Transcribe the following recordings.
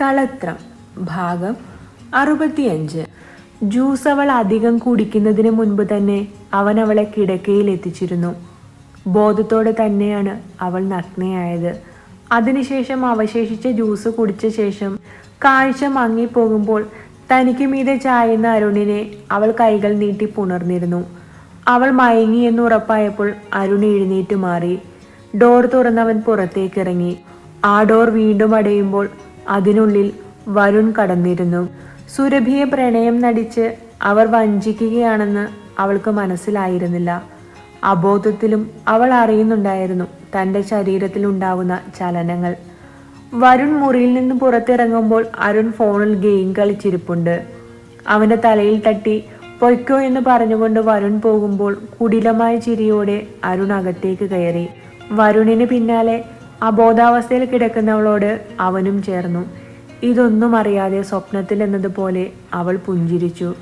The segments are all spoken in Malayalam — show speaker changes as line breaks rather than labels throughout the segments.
കളത്രം ഭാഗം അറുപത്തിയഞ്ച്. ജ്യൂസ് അവൾ അധികം കുടിക്കുന്നതിന് മുൻപ് തന്നെ അവൻ അവളെ കിടക്കയിൽ എത്തിച്ചിരുന്നു. ബോധത്തോടെ തന്നെയാണ് അവൾ നഗ്നയായത്. അതിനുശേഷം അവശേഷിച്ച ജ്യൂസ് കുടിച്ച ശേഷം കാഴ്ച മങ്ങിപ്പോകുമ്പോൾ തനിക്ക് മീതെ ചായുന്ന അരുണിനെ അവൾ കൈകൾ നീട്ടി പുണർന്നിരുന്നു. അവൾ മയങ്ങി എന്ന് ഉറപ്പായപ്പോൾ അരുൺ എഴുന്നേറ്റ് മാറി. ഡോർ തുറന്നവൻ പുറത്തേക്കിറങ്ങി. ആ ഡോർ വീണ്ടും അടയുമ്പോൾ അതിനുള്ളിൽ വരുൺ കടന്നിരുന്നു. സുരഭിയെ പ്രണയം നടിച്ച് അവർ വഞ്ചിക്കുകയാണെന്ന് അവൾക്ക് മനസ്സിലായിരുന്നില്ല. അബോധത്തിലും അവൾ അറിയുന്നുണ്ടായിരുന്നു തന്റെ ശരീരത്തിൽ ഉണ്ടാവുന്ന ചലനങ്ങൾ. വരുൺ മുറിയിൽ നിന്ന് പുറത്തിറങ്ങുമ്പോൾ അരുൺ ഫോണിൽ ഗെയിം കളിച്ചിരിപ്പുണ്ട്. അവന്റെ തലയിൽ തട്ടി പൊയ്ക്കോ എന്ന് പറഞ്ഞുകൊണ്ട് വരുൺ പോകുമ്പോൾ കുടിലമായ ചിരിയോടെ അരുൺ അകത്തേക്ക് കയറി. വരുണിന് പിന്നാലെ അബോധാവസ്ഥയിൽ കിടക്കുന്നവളോട് അവനും ചേർന്നു. ഇതൊന്നും അറിയാതെ സ്വപ്നത്തിൽ എന്നതുപോലെ അവൾ പുഞ്ചിരിച്ചു.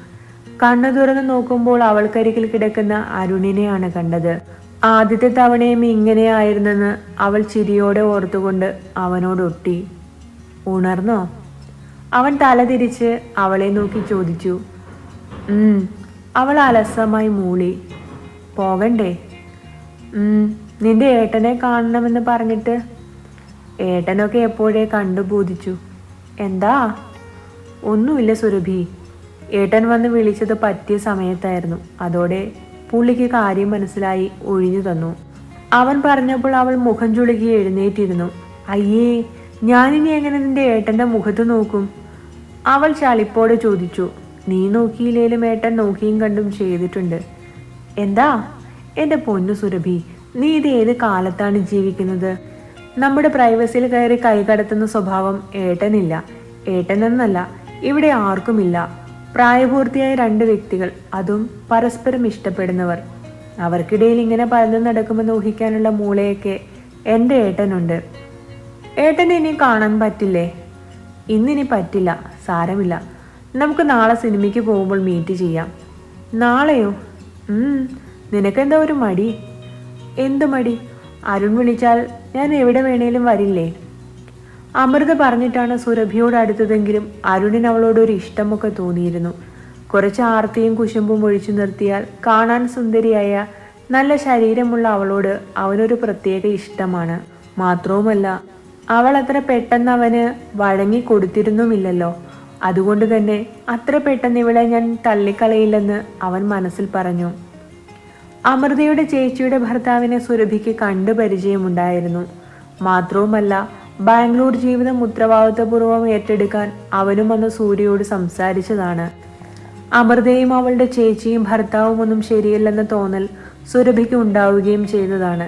കണ്ണു തുറന്ന് നോക്കുമ്പോൾ അവൾക്കരികിൽ കിടക്കുന്ന അരുണിനെയാണ് കണ്ടത്. ആദ്യത്തെ തവണയും ഇങ്ങനെയായിരുന്നെന്ന് അവൾ ചിരിയോടെ ഓർത്തുകൊണ്ട് അവനോടൊട്ടി ഉണർന്നോ? അവൻ തല തിരിച്ച് അവളെ നോക്കി ചോദിച്ചു. അവൾ അലസമായി മൂളി. പോകണ്ടേ? നിന്റെ ഏട്ടനെ കാണണമെന്ന് പറഞ്ഞിട്ട് ഏട്ടനൊക്കെ എപ്പോഴേ കണ്ടു ബോധിച്ചു. എന്താ? ഒന്നുമില്ല സുരഭി. ഏട്ടൻ വന്ന് വിളിച്ചത് പറ്റിയ സമയത്തായിരുന്നു. അതോടെ പുള്ളിക്ക് കാര്യം മനസ്സിലായി ഒഴിഞ്ഞു തന്നു. അവൻ പറഞ്ഞപ്പോൾ അവൾ മുഖം ചുളുക്കി എഴുന്നേറ്റിരുന്നു. അയ്യേ ഞാനിനി എങ്ങനെ നിന്റെ ഏട്ടന്റെ മുഖത്ത് നോക്കും? അവൾ ചളിപ്പോടെ ചോദിച്ചു. നീ നോക്കിയില്ലേലും ഏട്ടൻ നോക്കിയും കണ്ടും ചെയ്തിട്ടുണ്ട്. എന്താ? എന്റെ പൊന്നു സുരഭി നീ ഇത് ഏത് കാലത്താണ് ജീവിക്കുന്നത്? നമ്മുടെ പ്രൈവസിയിൽ കയറി കൈകടത്തുന്ന സ്വഭാവം ഏട്ടനില്ല. ഏട്ടനെന്നല്ല ഇവിടെ ആർക്കുമില്ല. പ്രായപൂർത്തിയായ രണ്ട് വ്യക്തികൾ അതും പരസ്പരം ഇഷ്ടപ്പെടുന്നവർ. അവർക്കിടയിൽ ഇങ്ങനെ പലതും നടക്കുമെന്ന് ഊഹിക്കാനുള്ള മൂളയൊക്കെ എന്റെ ഏട്ടനുണ്ട്. ഏട്ടനെ ഇനി കാണാൻ പറ്റില്ലേ? ഇന്നിനി പറ്റില്ല സാരമില്ല. നമുക്ക് നാളെ സിനിമയ്ക്ക് പോകുമ്പോൾ മീറ്റ് ചെയ്യാം. നാളെയോ? നിനക്കെന്താ ഒരു മടി? എന്ത് മടി? അരുൺ വിളിച്ചാൽ ഞാൻ എവിടെ വേണേലും വരില്ലേ? അമൃത പറഞ്ഞിട്ടാണ് സുരഭിയോട് അടുത്തതെങ്കിലും അരുണിന് അവളോട് ഒരു ഇഷ്ടമൊക്കെ തോന്നിയിരുന്നു. കുറച്ച് ആർത്തിയും കുശുമ്പും ഒഴിച്ചു നിർത്തിയാൽ കാണാൻ സുന്ദരിയായ നല്ല ശരീരമുള്ള അവളോട് അവനൊരു പ്രത്യേക ഇഷ്ടമാണ്. മാത്രവുമല്ല അവൾ അത്ര പെട്ടെന്ന് അവന് വഴങ്ങി കൊടുത്തിരുന്നുമില്ലല്ലോ. അതുകൊണ്ട് തന്നെ അത്ര പെട്ടെന്ന് ഇവളെ ഞാൻ തള്ളിക്കളയില്ലെന്ന് അവൻ മനസ്സിൽ പറഞ്ഞു. അമൃതയുടെ ചേച്ചിയുടെ ഭർത്താവിനെ സുരഭിക്ക് കണ്ടു പരിചയമുണ്ടായിരുന്നു. മാത്രവുമല്ല ബാംഗ്ലൂർ ജീവിതം ഉത്തരവാദിത്തപൂർവം ഏറ്റെടുക്കാൻ അവനും അന്ന് സൂര്യയോട് സംസാരിച്ചതാണ്. അമൃതയും അവളുടെ ചേച്ചിയും ഭർത്താവും ഒന്നും ശരിയല്ലെന്ന തോന്നൽ സുരഭിക്ക് ഉണ്ടാവുകയും ചെയ്തതാണ്.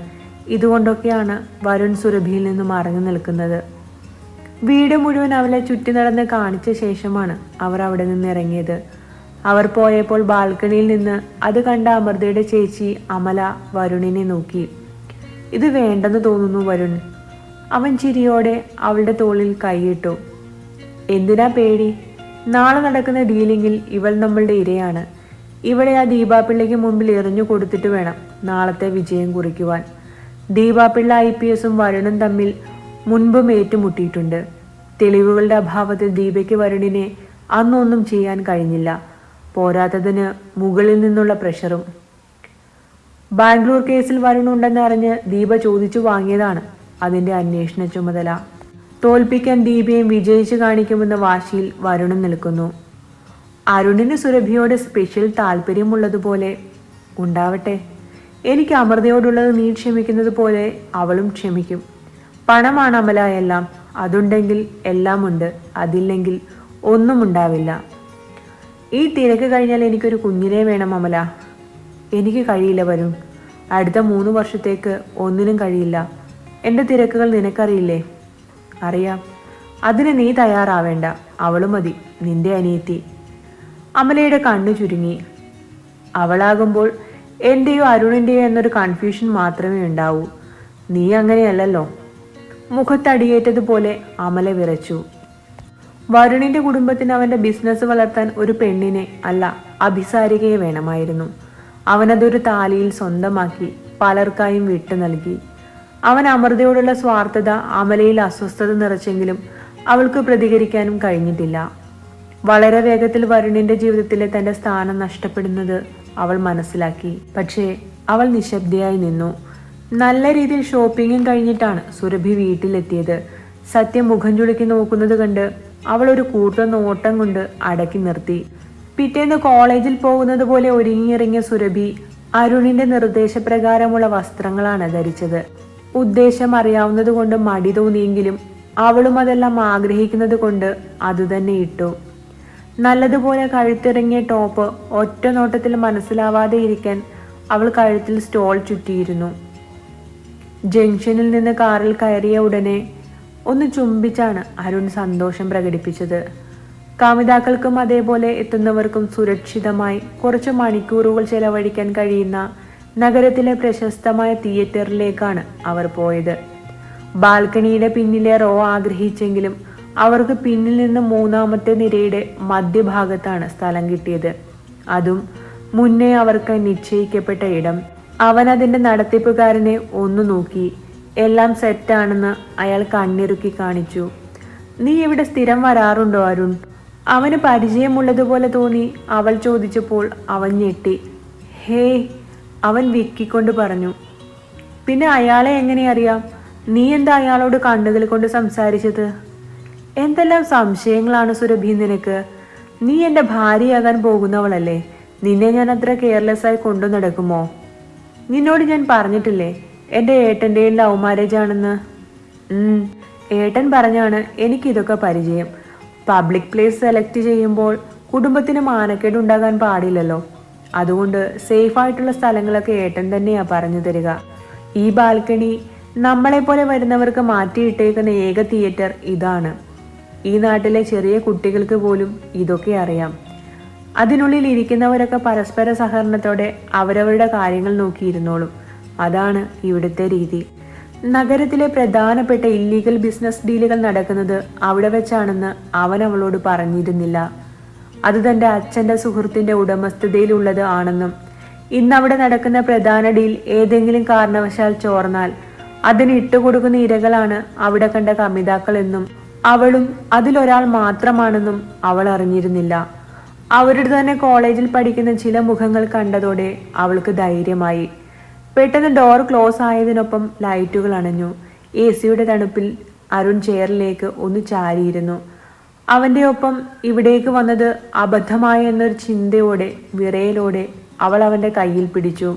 ഇതുകൊണ്ടൊക്കെയാണ് വരുൺ സുരഭിയിൽ നിന്ന് മറഞ്ഞു നിൽക്കുന്നത്. വീട് മുഴുവൻ അവളെ ചുറ്റി നടന്ന് കാണിച്ച ശേഷമാണ് അവർ അവിടെ നിന്ന് ഇറങ്ങിയത്. അവർ പോയപ്പോൾ ബാൽക്കണിയിൽ നിന്ന് അത് കണ്ട അമൃതയുടെ ചേച്ചി അമല വരുണിനെ നോക്കി. ഇത് വേണ്ടെന്ന് തോന്നുന്നു വരുൺ. അവൻ ചിരിയോടെ അവളുടെ തോളിൽ കൈയിട്ടു. എന്തിനാ പേടി? നാളെ നടക്കുന്ന ഡീലിങ്ങിൽ ഇവൾ നമ്മളുടെ ഇരയാണ്. ഇവളെ ആ ദീപാപിള്ളയ്ക്ക് മുമ്പിൽ എറിഞ്ഞു കൊടുത്തിട്ട് വേണം നാളത്തെ വിജയം കുറിക്കുവാൻ. ദീപാപിള്ള ഐ പി എസും വരുണും തമ്മിൽ മുൻപും ഏറ്റുമുട്ടിയിട്ടുണ്ട്. തെളിവുകളുടെ അഭാവത്തിൽ ദീപയ്ക്ക് വരുണിനെ അന്നൊന്നും ചെയ്യാൻ കഴിഞ്ഞില്ല. പോരാത്തതിന് മുകളിൽ നിന്നുള്ള പ്രഷറും. ബാംഗ്ലൂർ കേസിൽ വരുണുണ്ടെന്ന് അറിഞ്ഞ് ദീപ ചോദിച്ചു വാങ്ങിയതാണ് അതിന്റെ അന്വേഷണ ചുമതല. തോൽപ്പിക്കാൻ ദീപയും വിജയിച്ചു കാണിക്കുമെന്ന വാശിയിൽ വരുണും നിൽക്കുന്നു. അരുണിന് സുരഭിയോട് സ്പെഷ്യൽ താല്പര്യമുള്ളതുപോലെ ഉണ്ടാവട്ടെ. എനിക്ക് അമൃതയോടുള്ളത് നീ ക്ഷമിക്കുന്നത് പോലെ അവളും ക്ഷമിക്കും. പണമാണ് അമല എല്ലാം. അതുണ്ടെങ്കിൽ എല്ലാമുണ്ട്. അതില്ലെങ്കിൽ ഒന്നും ഉണ്ടാവില്ല. ഈ തിരക്ക് കഴിഞ്ഞാൽ എനിക്കൊരു കുഞ്ഞിനെ വേണം അമല. എനിക്ക് കഴിയില്ല വരുൺ അടുത്ത മൂന്ന് വർഷത്തേക്ക് ഒന്നിനും കഴിയില്ല. എന്റെ തിരക്കുകൾ നിനക്കറിയില്ലേ? അറിയാം. അതിന് നീ തയ്യാറാവേണ്ട. അവളും മതി. നിന്റെ അനിയത്തി. അമലയുടെ കണ്ണു ചുരുങ്ങി. അവളാകുമ്പോൾ എന്റെയോ അരുണിന്റെയോ എന്നൊരു കൺഫ്യൂഷൻ മാത്രമേ ഉണ്ടാവൂ. നീ അങ്ങനെയല്ലല്ലോ. മുഖത്തടിയേറ്റതുപോലെ അമല വിറച്ചു. വരുണിന്റെ കുടുംബത്തിന് അവന്റെ ബിസിനസ് വളർത്താൻ ഒരു പെണ്ണിനെ അല്ല അഭിസാരികയെ വേണമായിരുന്നു. അവനതൊരു താലിയിൽ സ്വന്തമാക്കി പലർക്കായും വിട്ടു നൽകി. അവൻ അമൃതയോടുള്ള സ്വാർത്ഥത അമലയിൽ അസ്വസ്ഥത നിറച്ചെങ്കിലും അവൾക്ക് പ്രതികരിക്കാനും കഴിഞ്ഞിട്ടില്ല. വളരെ വേഗത്തിൽ വരുണിന്റെ ജീവിതത്തിലെ തന്റെ സ്ഥാനം നഷ്ടപ്പെടുന്നത് അവൾ മനസ്സിലാക്കി. പക്ഷേ അവൾ നിശബ്ദയായി നിന്നു. നല്ല രീതിയിൽ ഷോപ്പിങ്ങും കഴിഞ്ഞിട്ടാണ് സുരഭി വീട്ടിലെത്തിയത്. സത്യം മുഖം ചുളുക്കി നോക്കുന്നത് കണ്ട് അവൾ ഒരു കൂട്ട നോട്ടം കൊണ്ട് അടക്കി നിർത്തി. പിറ്റേന്ന് കോളേജിൽ പോകുന്നത് പോലെ ഒരുങ്ങിയിറങ്ങിയ സുരഭി അരുണിന്റെ നിർദ്ദേശപ്രകാരമുള്ള വസ്ത്രങ്ങളാണ് ധരിച്ചത്. ഉദ്ദേശം അറിയാവുന്നത് കൊണ്ട് മടി തോന്നിയെങ്കിലും അവളും അതെല്ലാം ആഗ്രഹിക്കുന്നത് കൊണ്ട് അതുതന്നെ ഇട്ടു. നല്ലതുപോലെ കഴുത്തിറങ്ങിയ ടോപ്പ് ഒറ്റ നോട്ടത്തിൽ മനസ്സിലാവാതെ ഇരിക്കാൻ അവൾ കഴുത്തിൽ സ്റ്റോൾ ചുറ്റിയിരുന്നു. ജംഗ്ഷനിൽ നിന്ന് കാറിൽ കയറിയ ഉടനെ ഒന്ന് ചുംബിച്ചാണ് അരുൺ സന്തോഷം പ്രകടിപ്പിച്ചത്. കാമിതാക്കൾക്കും അതേപോലെ എത്തുന്നവർക്കും സുരക്ഷിതമായി കുറച്ച് മണിക്കൂറുകൾ ചെലവഴിക്കാൻ കഴിയുന്ന നഗരത്തിലെ പ്രശസ്തമായ തിയേറ്ററിലേക്കാണ് അവർ പോയത്. ബാൽക്കണിയുടെ പിന്നിലെ റോ ആഗ്രഹിച്ചെങ്കിലും അവർക്ക് പിന്നിൽ നിന്ന് മൂന്നാമത്തെ നിരയുടെ മധ്യഭാഗത്താണ് സ്ഥലം കിട്ടിയത്. അതും മുന്നേ അവർക്ക് നിശ്ചയിക്കപ്പെട്ട ഇടം. അവൻ അതിന്റെ നടത്തിപ്പുകാരനെ ഒന്നു നോക്കി എല്ലാം സെറ്റാണെന്ന് അയാൾ കണ്ണിറുക്കി കാണിച്ചു. നീ ഇവിടെ സ്ഥിരം വരാറുണ്ടോ അരുൺ? അവന് പരിചയമുള്ളതുപോലെ തോന്നി അവൾ ചോദിച്ചപ്പോൾ അവൻ ഞെട്ടി. ഹേ അവൻ വിക്കിക്കൊണ്ട് പറഞ്ഞു. പിന്നെ അയാളെ എങ്ങനെ അറിയാം? നീ എന്താ അയാളോട് കണ്ണുകൾ കൊണ്ട് സംസാരിച്ചത്? എന്തെല്ലാം സംശയങ്ങളാണ് സുരഭി നിനക്ക്? നീ എന്റെ ഭാര്യയാകാൻ പോകുന്നവളല്ലേ? നിന്നെ ഞാൻ അത്ര കെയർലെസ് ആയി കൊണ്ടു നടക്കുമോ നിന്നോട് ഞാൻ പറഞ്ഞിട്ടില്ലേ? എന്റെ ഏട്ടന്റെയും ലവ് മാരേജ് ആണെന്ന്. ഏട്ടൻ പറഞ്ഞാണ് എനിക്കിതൊക്കെ പരിചയം. പബ്ലിക് പ്ലേസ് സെലക്ട് ചെയ്യുമ്പോൾ കുടുംബത്തിന് മാനക്കേട് ഉണ്ടാകാൻ പാടില്ലല്ലോ. അതുകൊണ്ട് സേഫ് ആയിട്ടുള്ള സ്ഥലങ്ങളൊക്കെ ഏട്ടൻ തന്നെയാ പറഞ്ഞു തരിക. ഈ ബാൽക്കണി നമ്മളെ പോലെ വരുന്നവർക്ക് മാറ്റിയിട്ടേക്കുന്ന ഏക തിയേറ്റർ ഇതാണ്. ഈ നാട്ടിലെ ചെറിയ കുട്ടികൾക്ക് പോലും ഇതൊക്കെ അറിയാം. അതിനുള്ളിൽ ഇരിക്കുന്നവരൊക്കെ പരസ്പര സഹകരണത്തോടെ അവരവരുടെ കാര്യങ്ങൾ നോക്കിയിരുന്നോളും. അതാണ് ഇവിടുത്തെ രീതി. നഗരത്തിലെ പ്രധാനപ്പെട്ട ഇല്ലീഗൽ ബിസിനസ് ഡീലുകൾ നടക്കുന്നത് അവിടെ വെച്ചാണെന്ന് അവൻ അവളോട് പറഞ്ഞിരുന്നില്ല. അത് തന്റെ അച്ഛന്റെ സുഹൃത്തിന്റെ ഉടമസ്ഥതയിലുള്ളത് ആണെന്നും ഇന്ന് അവിടെ നടക്കുന്ന പ്രധാന ഡീൽ ഏതെങ്കിലും കാരണവശാൽ ചോർന്നാൽ അതിന് ഇട്ടുകൊടുക്കുന്ന ഇരകളാണ് അവിടെ കണ്ട കമിതാക്കൾ എന്നും അവളും അതിലൊരാൾ മാത്രമാണെന്നും അവൾ അറിഞ്ഞിരുന്നില്ല. അവരുടെ തന്നെ കോളേജിൽ പഠിക്കുന്ന ചില മുഖങ്ങൾ കണ്ടതോടെ അവൾക്ക് ധൈര്യമായി. പെട്ടെന്ന് ഡോർ ക്ലോസ് ആയതിനൊപ്പം ലൈറ്റുകൾ അണഞ്ഞു. എ സിയുടെ തണുപ്പിൽ അരുൺ ചെയറിലേക്ക് ഒന്ന് ചാരിയിരുന്നു. അവന്റെ ഒപ്പം ഇവിടേക്ക് വന്നത് അബദ്ധമായ എന്നൊരു ചിന്തയോടെ വിറയലോടെ അവൾ അവന്റെ കയ്യിൽ പിടിച്ചു.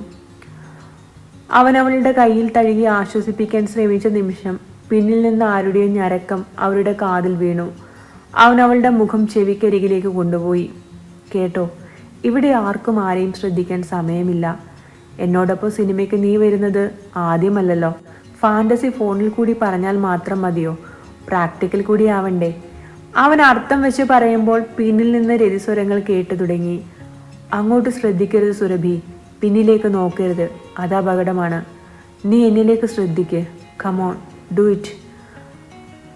അവൻ അവളുടെ കയ്യിൽ തഴുകി ആശ്വസിപ്പിക്കാൻ ശ്രമിച്ച നിമിഷം പിന്നിൽ നിന്ന് ആരുടെയോ ഞരക്കം അവരുടെ കാതിൽ വീണു. അവൻ അവളുടെ മുഖം ചെവിക്കരികിലേക്ക് കൊണ്ടുപോയി. കേട്ടോ ഇവിടെ ആർക്കും ആരെയും ശ്രദ്ധിക്കാൻ സമയമില്ല. എന്നോടൊപ്പം സിനിമയ്ക്ക് നീ വരുന്നത് ആദ്യമല്ലല്ലോ. ഫാന്റസി ഫോണിൽ കൂടി പറഞ്ഞാൽ മാത്രം മതിയോ? പ്രാക്ടിക്കൽ കൂടി ആവണ്ടേ? അവൻ അർത്ഥം വെച്ച് പറയുമ്പോൾ പിന്നിൽ നിന്ന് രതിസ്വരങ്ങൾ കേട്ടു തുടങ്ങി. അങ്ങോട്ട് ശ്രദ്ധിക്കരുത് സുരഭി. പിന്നിലേക്ക് നോക്കരുത്. അത് അപകടമാണ്. നീ എന്നിലേക്ക് ശ്രദ്ധിക്ക്. കമോൺ ഡു ഇറ്റ്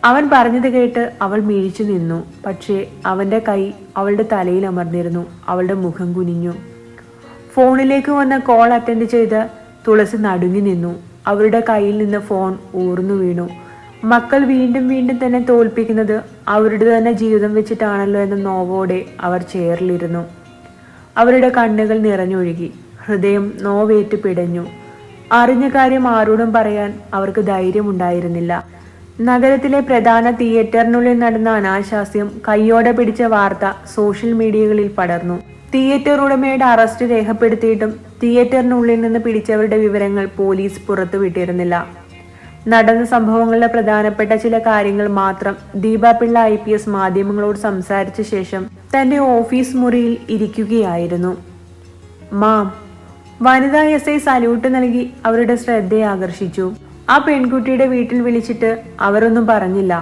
അവൻ പറഞ്ഞത് കേട്ട് അവൾ മിഴിച്ചു നിന്നു. പക്ഷേ അവന്റെ കൈ അവളുടെ തലയിൽ അമർന്നിരുന്നു. അവളുടെ മുഖം കുനിഞ്ഞു. ഫോണിലേക്ക് വന്ന കോൾ അറ്റൻഡ് ചെയ്ത് തുളസി നടുങ്ങി നിന്നു. അവരുടെ കയ്യിൽ നിന്ന് ഫോൺ ഊർന്നു വീണു. മക്കൾ വീണ്ടും വീണ്ടും തന്നെ തോൽപ്പിക്കുന്നത് അവരുടെ തന്നെ ജീവിതം വെച്ചിട്ടാണല്ലോ എന്ന നോവോടെ അവർ ചേറിലിരുന്നു അവരുടെ കണ്ണുകൾ നിറഞ്ഞൊഴുകി. ഹൃദയം നോവേറ്റ് പിടഞ്ഞു. അറിഞ്ഞ കാര്യം ആരോടും പറയാൻ അവർക്ക് ധൈര്യമുണ്ടായിരുന്നില്ല. നഗരത്തിലെ പ്രധാന തിയേറ്ററിനുള്ളിൽ നടന്ന അനാശാസ്യം കയ്യോടെ പിടിച്ച വാർത്ത സോഷ്യൽ മീഡിയകളിൽ പടർന്നു. തിയേറ്റർ ഉടമയുടെ അറസ്റ്റ് രേഖപ്പെടുത്തിയിട്ടും തിയേറ്ററിനുള്ളിൽ നിന്ന് പിടിച്ചവരുടെ വിവരങ്ങൾ പോലീസ് പുറത്തുവിട്ടിരുന്നില്ല നടന്ന സംഭവങ്ങളുടെ പ്രധാനപ്പെട്ട ചില കാര്യങ്ങൾ മാത്രം Deepa Pillai I P S മാധ്യമങ്ങളോട് സംസാരിച്ച ശേഷം തന്റെ ഓഫീസ് മുറിയിൽ ഇരിക്കുകയായിരുന്നു. മാം വനിതാ എസ് ഐ സല്യൂട്ട് നൽകി അവരുടെ ശ്രദ്ധയെ ആകർഷിച്ചു. ആ പെൺകുട്ടിയുടെ വീട്ടിൽ വിളിച്ചിട്ട് അവരൊന്നും പറഞ്ഞില്ല.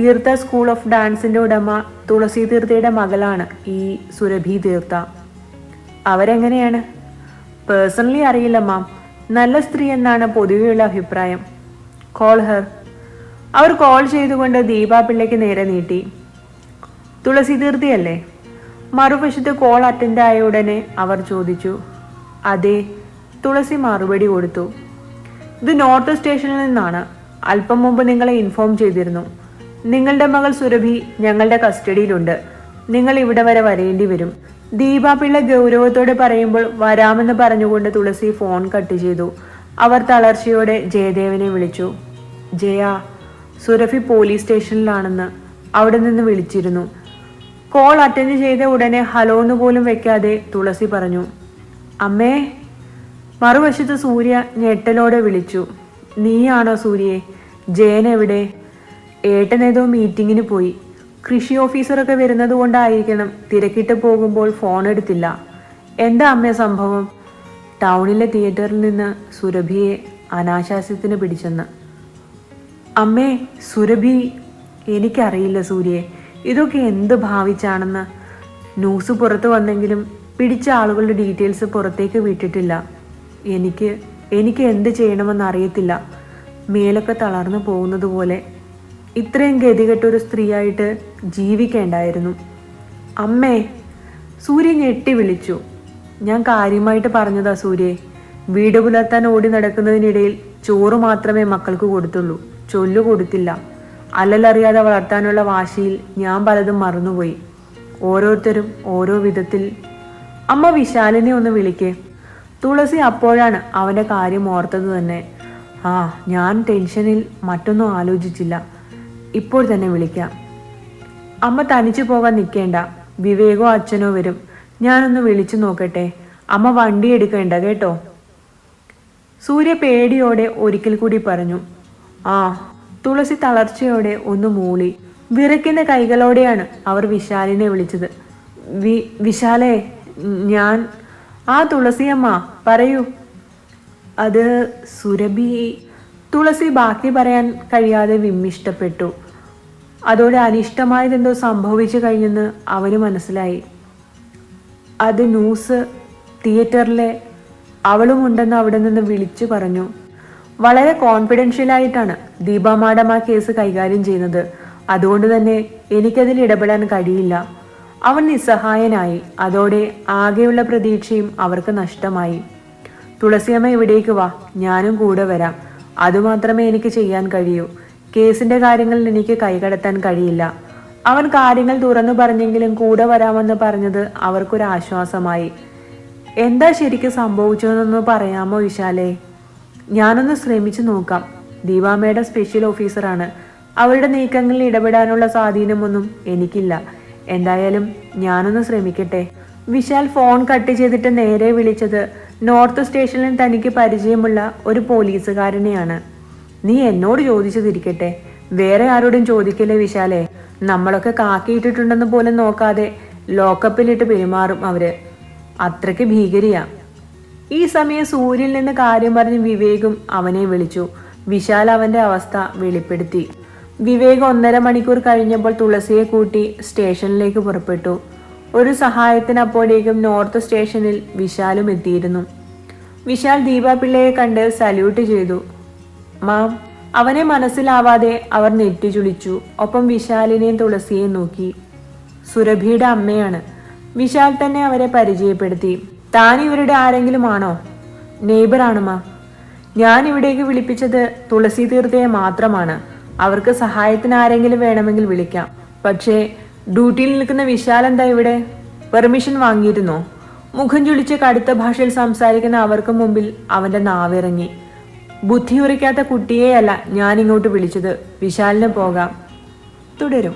തീർത്ഥ സ്കൂൾ ഓഫ് ഡാൻസിന്റെ ഉടമ തുളസി തീർത്ഥയുടെ മകളാണ് ഈ സുരഭി തീർത്ഥ. അവരെങ്ങനെയാണ്? പേഴ്സണലി അറിയില്ല മാം നല്ല സ്ത്രീ എന്നാണ് പൊതുവെയുള്ള അഭിപ്രായം. കോൾ ഹെർ അവർ കോൾ ചെയ്തുകൊണ്ട് ദീപാ പിള്ളയ്ക്ക് നേരെ നീട്ടി. തുളസി തീർത്ഥിയല്ലേ? മറുവശത്ത് കോൾ അറ്റൻഡ് ആയ ഉടനെ അവർ ചോദിച്ചു അതെ തുളസി മറുപടി കൊടുത്തു. ഇത് നോർത്ത് സ്റ്റേഷനിൽ നിന്നാണ്. അല്പം മുമ്പ് നിങ്ങളെ ഇൻഫോം ചെയ്തിരുന്നു. നിങ്ങളുടെ മകൾ സുരഭി ഞങ്ങളുടെ കസ്റ്റഡിയിലുണ്ട്. നിങ്ങൾ ഇവിടെ വരെ വരേണ്ടി വരും. ദീപാപിള്ള ഗൗരവത്തോടെ പറയുമ്പോൾ വരാമെന്ന് പറഞ്ഞുകൊണ്ട് തുളസി ഫോൺ കട്ട് ചെയ്തു. അവർ തളർച്ചയോടെ ജയദേവനെ വിളിച്ചു. ജയ സുരഭി പോലീസ് സ്റ്റേഷനിലാണെന്ന് അവിടെ നിന്ന് വിളിച്ചിരുന്നു. കോൾ അറ്റൻഡ് ചെയ്ത ഉടനെ ഹലോ എന്ന് പോലും വെക്കാതെ തുളസി പറഞ്ഞു അമ്മേ. മറുവശത്ത് സൂര്യ ഞെട്ടലോടെ വിളിച്ചു നീയാണോ സൂര്യയെ ജയൻ എവിടെ? ഏട്ടനേതോ മീറ്റിങ്ങിന് പോയി. കൃഷി ഓഫീസറൊക്കെ വരുന്നത് കൊണ്ടായിരിക്കണം തിരക്കിട്ട് പോകുമ്പോൾ ഫോൺ എടുത്തില്ല. എന്താ അമ്മ സംഭവം? ടൗണിലെ തിയേറ്ററിൽ നിന്ന് സുരഭിയെ അനാശാസ്യത്തിന് പിടിച്ചെന്ന്. അമ്മേ സുരഭി എനിക്കറിയില്ല സൂര്യയെ ഇതൊക്കെ എന്ത് ഭാവിച്ചാണെന്ന്. ന്യൂസ് പുറത്തു വന്നെങ്കിലും പിടിച്ച ആളുകളുടെ ഡീറ്റെയിൽസ് പുറത്തേക്ക് വിട്ടിട്ടില്ല. എനിക്ക് എനിക്ക് എന്ത് ചെയ്യണമെന്ന് അറിയത്തില്ല. മേലൊക്കെ തളർന്നു പോകുന്നത് പോലെ ഇത്രയും ഗതികെട്ടൊരു സ്ത്രീയായിട്ട് ജീവിക്കേണ്ടായിരുന്നു. അമ്മേ സൂര്യ ഞെട്ടി വിളിച്ചു. ഞാൻ കാര്യമായിട്ട് പറഞ്ഞതാ സൂര്യേ. വീട് പുലർത്താൻ ഓടി നടക്കുന്നതിനിടയിൽ ചോറ് മാത്രമേ മക്കൾക്ക് കൊടുത്തുള്ളൂ. ചൊല്ലു കൊടുത്തില്ല. അല്ലലറിയാതെ വളർത്താനുള്ള വാശിയിൽ ഞാൻ പലതും മറന്നുപോയി. ഓരോരുത്തരും ഓരോ വിധത്തിൽ അമ്മ വിശാലിനെ ഒന്ന് വിളിക്കേ. തുളസി അപ്പോഴാണ് അവന്റെ കാര്യം ഓർത്തത് തന്നെ. ആ ഞാൻ ടെൻഷനിൽ മറ്റൊന്നും ആലോചിച്ചില്ല. ഇപ്പോൾ തന്നെ വിളിക്കാം. അമ്മ തനിച്ചു പോകാൻ നിൽക്കേണ്ട. വിവേകോ അച്ഛനോ വരും. ഞാനൊന്ന് വിളിച്ചു നോക്കട്ടെ. അമ്മ വണ്ടി എടുക്കേണ്ട കേട്ടോ? സൂര്യ പേടിയോടെ ഒരിക്കൽ കൂടി പറഞ്ഞു. ആ തുളസി തളർച്ചയോടെ ഒന്ന് മൂളി. വിറയ്ക്കുന്ന കൈകളോടെയാണ് അവർ വിശാലിനെ വിളിച്ചത്. വി വിശാലേ ഞാൻ ആ തുളസിയമ്മ പറയൂ. അത് സുരഭി തുളസി ബാക്കി പറയാൻ കഴിയാതെ വിമ്മിഷ്ടപ്പെട്ടു. അതോടെ അനിഷ്ടമായതെന്തോ സംഭവിച്ചു കഴിഞ്ഞെന്ന് അവന് മനസ്സിലായി. അത് ന്യൂസ് തിയേറ്ററിലെ അവളും ഉണ്ടെന്ന് അവിടെ നിന്ന് വിളിച്ചു പറഞ്ഞു. വളരെ കോൺഫിഡൻഷ്യലായിട്ടാണ് ദീപ മാഡം ആ കേസ് കൈകാര്യം ചെയ്യുന്നത്. അതുകൊണ്ട് തന്നെ എനിക്കതിൽ ഇടപെടാൻ കഴിയില്ല. അവൻ നിസ്സഹായനായി. അതോടെ ആകെയുള്ള പ്രതീക്ഷയും അവർക്ക് നഷ്ടമായി. തുളസിയമ്മ ഇവിടേക്ക് വാ. ഞാനും കൂടെ വരാം. അതുമാത്രമേ എനിക്ക് ചെയ്യാൻ കഴിയൂ. കേസിന്റെ കാര്യങ്ങളിൽ എനിക്ക് കൈകടത്താൻ കഴിയില്ല. അവൻ കാര്യങ്ങൾ തുറന്നു പറഞ്ഞെങ്കിലും കൂടെ വരാമെന്ന് പറഞ്ഞത് അവർക്കൊരു ആശ്വാസമായി എന്താ ശരിക്കും സംഭവിച്ചതെന്നൊന്ന് പറയാമോ വിശാലേ? ഞാനൊന്ന് ശ്രമിച്ചു നോക്കാം. ദീപാമ്മയുടെ സ്പെഷ്യൽ ഓഫീസറാണ്. അവരുടെ നീക്കങ്ങളിൽ ഇടപെടാനുള്ള സ്വാധീനമൊന്നും എനിക്കില്ല. എന്തായാലും ഞാനൊന്ന് ശ്രമിക്കട്ടെ. വിശാൽ ഫോൺ കട്ട് ചെയ്തിട്ട് നേരെ വിളിച്ചത് നോർത്ത് സ്റ്റേഷനിൽ തനിക്ക് പരിചയമുള്ള ഒരു പോലീസുകാരനെയാണ്. നീ എന്നോട് ചോദിച്ചതിരിക്കട്ടെ. വേറെ ആരോടും ചോദിക്കില്ലേ വിശാലെ. നമ്മളൊക്കെ കാക്കിയിട്ടിട്ടുണ്ടെന്ന് പോലും നോക്കാതെ ലോക്കപ്പിലിട്ട് പെരുമാറും അവർ. അത്രയ്ക്ക് ഭീകരിയാ. ഈ സമയം സൂര്യനിൽ നിന്ന് കാര്യം പറഞ്ഞ് വിവേകും അവനെ വിളിച്ചു. വിശാൽ അവന്റെ അവസ്ഥ വെളിപ്പെടുത്തി. വിവേക് ഒന്നര മണിക്കൂർ കഴിഞ്ഞപ്പോൾ തുളസിയെ കൂട്ടി സ്റ്റേഷനിലേക്ക് പുറപ്പെട്ടു. ഒരു സഹായത്തിന് അപ്പോഴേക്കും നോർത്ത് സ്റ്റേഷനിൽ വിശാലും എത്തിയിരുന്നു. വിശാൽ ദീപാപിള്ളയെ കണ്ട് സല്യൂട്ട് ചെയ്തു. മാം അവനെ മനസ്സിലാവാതെ അവർ നെറ്റിചുളിച്ചു ഒപ്പം വിശാലിനെയും തുളസിയെയും നോക്കി. സുരഭിയുടെ അമ്മയാണ്. വിശാൽ തന്നെ അവരെ പരിചയപ്പെടുത്തി. താൻ ഇവരുടെ ആരെങ്കിലും ആണോ നെയ്ബറാണ് മാം. ഞാൻ ഇവിടേക്ക് വിളിപ്പിച്ചത് തുളസി തീർത്ഥയെ മാത്രമാണ്. അവർക്ക് സഹായത്തിന് ആരെങ്കിലും വേണമെങ്കിൽ വിളിക്കാം. പക്ഷേ ഡ്യൂട്ടിയിൽ നിൽക്കുന്ന വിശാൽ എന്താ ഇവിടെ? പെർമിഷൻ വാങ്ങിയിരുന്നോ? മുഖം ചുളിച്ച് കടുത്ത ഭാഷയിൽ സംസാരിക്കുന്ന അവർക്ക് മുമ്പിൽ അവന്റെ നാവിറങ്ങി. ബുദ്ധി ഉറയ്ക്കാത്ത കുട്ടിയെയല്ല ഞാൻ ഇങ്ങോട്ട് വിളിച്ചത്. വിശാലിന് പോകാം. തുടരും.